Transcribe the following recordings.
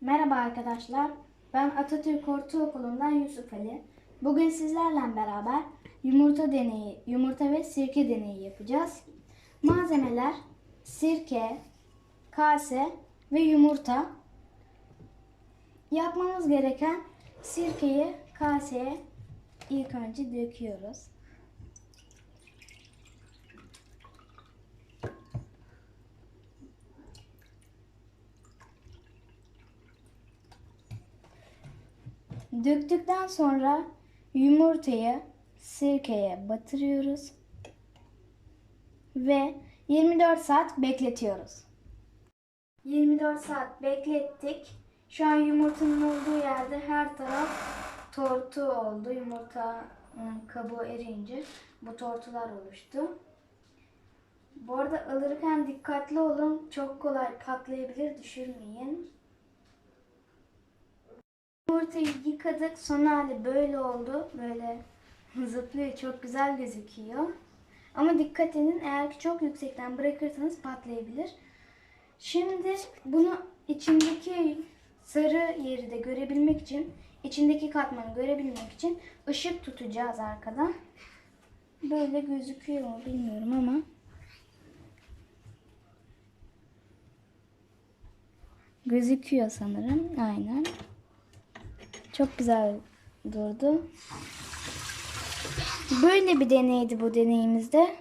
Merhaba arkadaşlar. Ben Atatürk Ortaokulu'ndan Yusuf Ali. Bugün sizlerle beraber yumurta deneyi, yumurta ve sirke deneyi yapacağız. Malzemeler sirke, kase ve yumurta. Yapmamız gereken sirkeyi kaseye ilk önce döküyoruz. Döktükten sonra yumurtayı sirkeye batırıyoruz ve 24 saat bekletiyoruz. 24 saat beklettik. Şu an yumurtanın olduğu yerde her taraf tortu oldu. Yumurta kabuğu eriyince bu tortular oluştu. Bu arada alırken dikkatli olun. Çok kolay patlayabilir. Düşürmeyin. Yumurtayı yıkadık. Son hali böyle oldu. Böyle zıplıyor. Çok güzel gözüküyor. Ama dikkat edin eğer ki çok yüksekten bırakırsanız patlayabilir. Şimdi bunu içindeki sarı yeri de görebilmek için, içindeki katmanı görebilmek için ışık tutacağız arkada. Böyle gözüküyor mu bilmiyorum ama. Gözüküyor sanırım. Aynen. Çok güzel durdu. Böyle bir deneydi bu deneyimizde.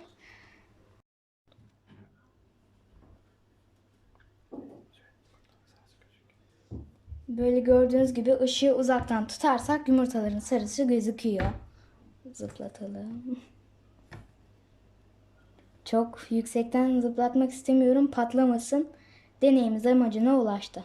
Böyle gördüğünüz gibi ışığı uzaktan tutarsak yumurtaların sarısı gözüküyor. Zıplatalım. Çok yüksekten zıplatmak istemiyorum patlamasın. Deneyimiz amacına ulaştı.